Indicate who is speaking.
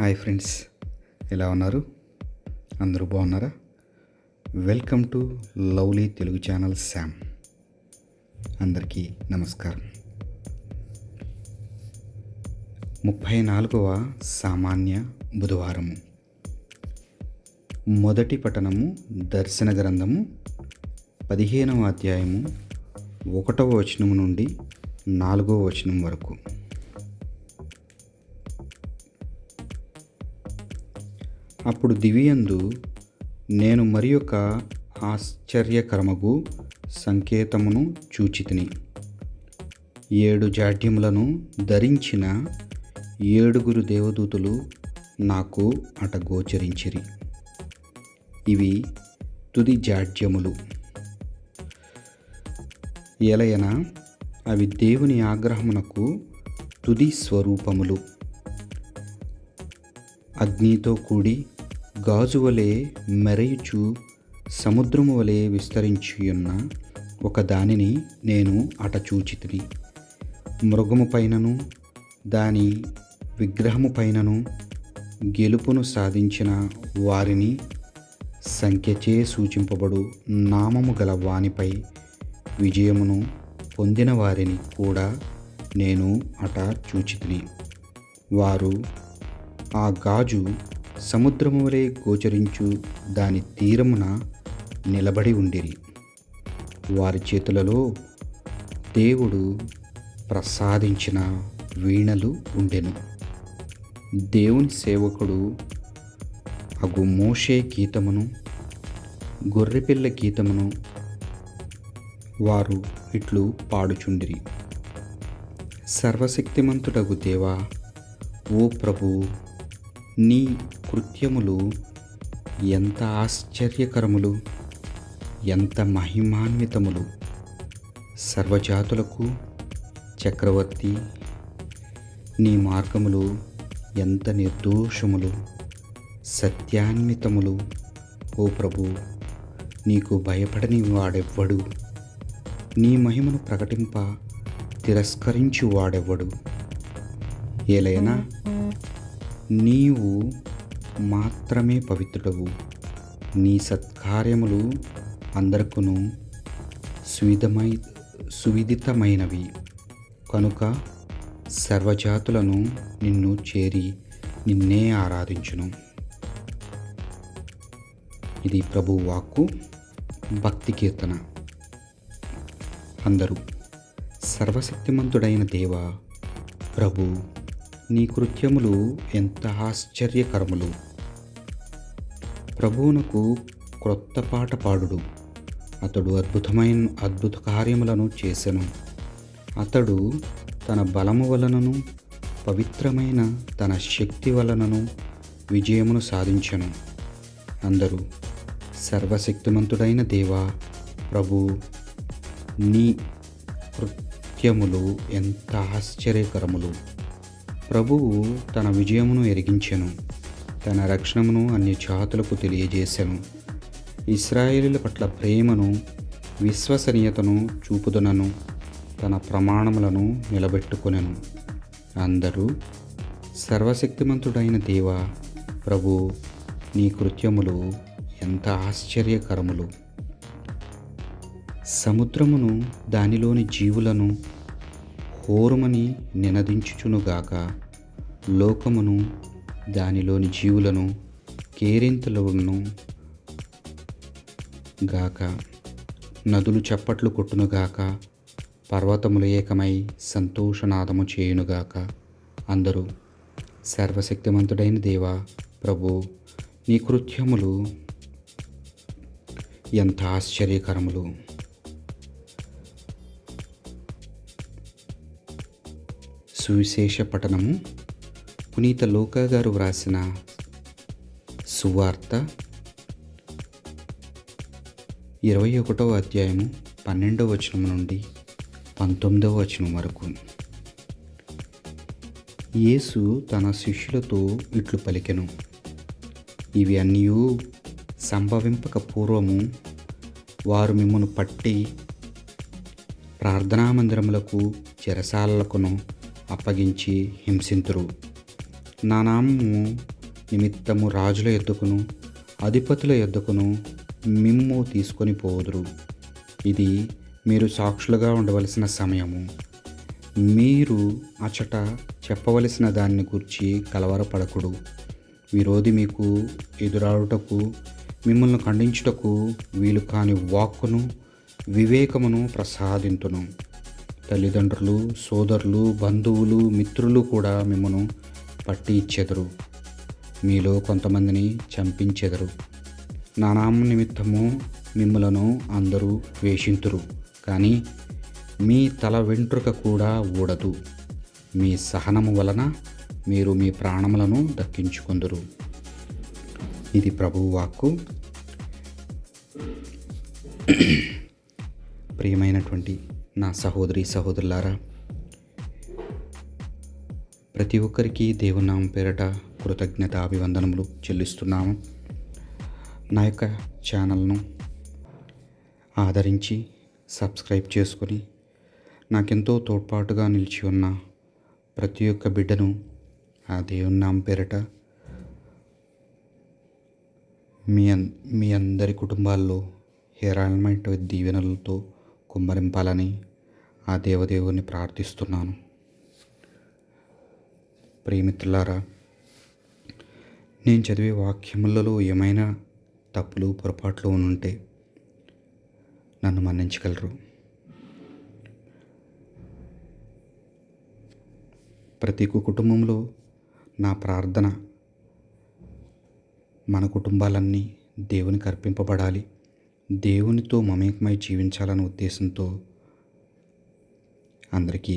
Speaker 1: Hi friends ఎలా ఉన్నారు? అందరూ బాగున్నారా? Welcome to lovely Telugu channel Sam. అందరికీ నమస్కారం. ముప్పై నాలుగవ సామాన్య బుధవారము మొదటి పఠనము దర్శన గ్రంథము పదిహేనవ అధ్యాయము ఒకటవ వచనము నుండి నాలుగవ వచనం వరకు. అప్పుడు దివియందు నేను మరి యొక్క ఆశ్చర్యకరమగు సంకేతమును చూచితిని. ఏడు జాడ్యములను ధరించిన ఏడుగురు దేవదూతులు నాకు అట గోచరించిరి. ఇవి తుది జాడ్యములు. ఎలయన అవి దేవుని ఆగ్రహమునకు తుది స్వరూపములు. అగ్నితో కూడి గాజు వలె మెరయుచు సముద్రము వలె విస్తరించియున్న ఒక దానిని నేను అట చూచితిని. మృగము పైనను దాని విగ్రహము పైనను గెలుపును సాధించిన వారిని సంఖ్యచే సూచింపబడు నామము గల వానిపై విజయమును పొందిన వారిని కూడా నేను అట చూచితిని. వారు ఆ గాజు సముద్రము వలె గోచరించు దాని తీరమున నిలబడి ఉండిరి. వారి చేతులలో దేవుడు ప్రసాదించిన వీణలు ఉండెను. దేవుని సేవకుడు అగు మోషే గీతమును గొర్రెపిల్ల గీతమును వారు ఇట్లు పాడుచుండిరి. సర్వశక్తిమంతుడగు దేవా ఓ ప్రభు నీ కృత్యములు ఎంత ఆశ్చర్యకరములు ఎంత మహిమాన్వితములు. సర్వజాతులకు చక్రవర్తి నీ మార్గములు ఎంత నిర్దోషములు. సత్యాన్వితములు ఓ ప్రభు నీకు భయపడని వాడెవ్వడు. నీ మహిమను ప్రకటింప తిరస్కరించి వాడెవ్వడు. ఏలైనా నీవు మాత్రమే పవిత్రుడవు. నీ సత్కార్యములు అందరికును సువిధమై సువిదితమైనవి. కనుక సర్వజాతులను నిన్ను చేరి నిన్నే ఆరాధించును. ఇది ప్రభు వాక్కు భక్తి కీర్తన. అందరూ సర్వశక్తిమంతుడైన దేవ ప్రభు నీ కృత్యములు ఎంత ఆశ్చర్యకరములు. ప్రభువునకు క్రొత్త పాట పాడుడు. అతడు అద్భుతమైన అద్భుత కార్యములను చేసెను. అతడు తన బలము వలనను పవిత్రమైన తన శక్తి వలనను విజయమును సాధించను. అందరూ సర్వశక్తిమంతుడైన దేవా ప్రభు నీ కృత్యములు ఎంత ఆశ్చర్యకరములు. ప్రభువు తన విజయమును ఎరిగించెను తన రక్షణమును అన్ని జాతులకు తెలియజేశాను ఇస్రాయేలీల పట్ల ప్రేమను విశ్వసనీయతను చూపుదనను తన ప్రమాణములను నిలబెట్టుకొనెను. అందరూ సర్వశక్తిమంతుడైన దేవ ప్రభు నీ కృత్యములు ఎంత ఆశ్చర్యకరములు. సముద్రమును దానిలోని జీవులను హోరుమని నినదించుచునుగాక. లోకమును దానిలోని జీవులను కేరింతలను గాక. నదులు చప్పట్లు కొట్టునుగాక. పర్వతములు ఏకమై సంతోషనాదము చేయునుగాక. అందరూ సర్వశక్తిమంతుడైన దేవా ప్రభు నీ కృత్యములు ఎంత ఆశ్చర్యకరములు. సువిశేష పఠనము పునీత లోకా గారు వ్రాసిన సువార్త ఇరవై ఒకటవ అధ్యాయము పన్నెండవ వచనం నుండి పంతొమ్మిదవ వచనం వరకు. యేసు తన శిష్యులతో ఇట్లు పలికెను. ఇవి అన్నీ సంభవింపక పూర్వము వారు మిమ్మను పట్టి ప్రార్థనా మందిరములకు చెరసాలకును. అప్పగించి హింసింతురు. నా నామము నిమిత్తము రాజుల ఎద్దుకును అధిపతుల ఎద్దుకును మిమ్ము తీసుకొని పోదురు. ఇది మీరు సాక్షులుగా ఉండవలసిన సమయము. మీరు అచట చెప్పవలసిన దాన్ని గురించి కలవరపడకుడు. విరోధి మీకు ఎదురాడుటకు మిమ్మల్ని ఖండించుటకు వీలు కాని వాక్కును వివేకమును ప్రసాదింతును. తల్లిదండ్రులు సోదరులు బంధువులు మిత్రులు కూడా మిమ్మను పట్టి ఇచ్చెదరు. మీలో కొంతమందిని చంపించెదరు. నానామ నిమిత్తము మిమ్మలను అందరూ వేషింతురు కానీ మీ తల వెంట్రుక కూడా ఊడదు. మీ సహనము వలన మీరు మీ ప్రాణములను దక్కించుకొందురు. ఇది ప్రభువు వాక్కు. ప్రియమైనటువంటి నా సహోదరి సహోదరులారా ప్రతి ఒక్కరికి దేవునామం పేరట కృతజ్ఞత అభివందనములు చెల్లిస్తున్నాము. నా యొక్క ఛానల్ను ఆదరించి సబ్స్క్రైబ్ చేసుకొని నాకెంతో తోడ్పాటుగా నిలిచి ఉన్న ప్రతి ఒక్క బిడ్డను ఆ దేవునామం పేరట మీ అన్ మీ అందరి కుటుంబాల్లో హేరాళమైన దీవెనలతో కుమ్మరింపాలని ఆ దేవదేవుని ప్రార్థిస్తున్నాను. ప్రియమిత్రులారా నేను చదివే వాక్యములలో ఏమైనా తప్పులు పొరపాట్లు ఉంటే నన్ను మన్నించగలరు. ప్రతి కుటుంబంలో నా ప్రార్థన మన కుటుంబాలన్నీ దేవునికి అర్పింపబడాలి. దేవునితో మమేకమై జీవించాలనే ఉద్దేశంతో అందరికీ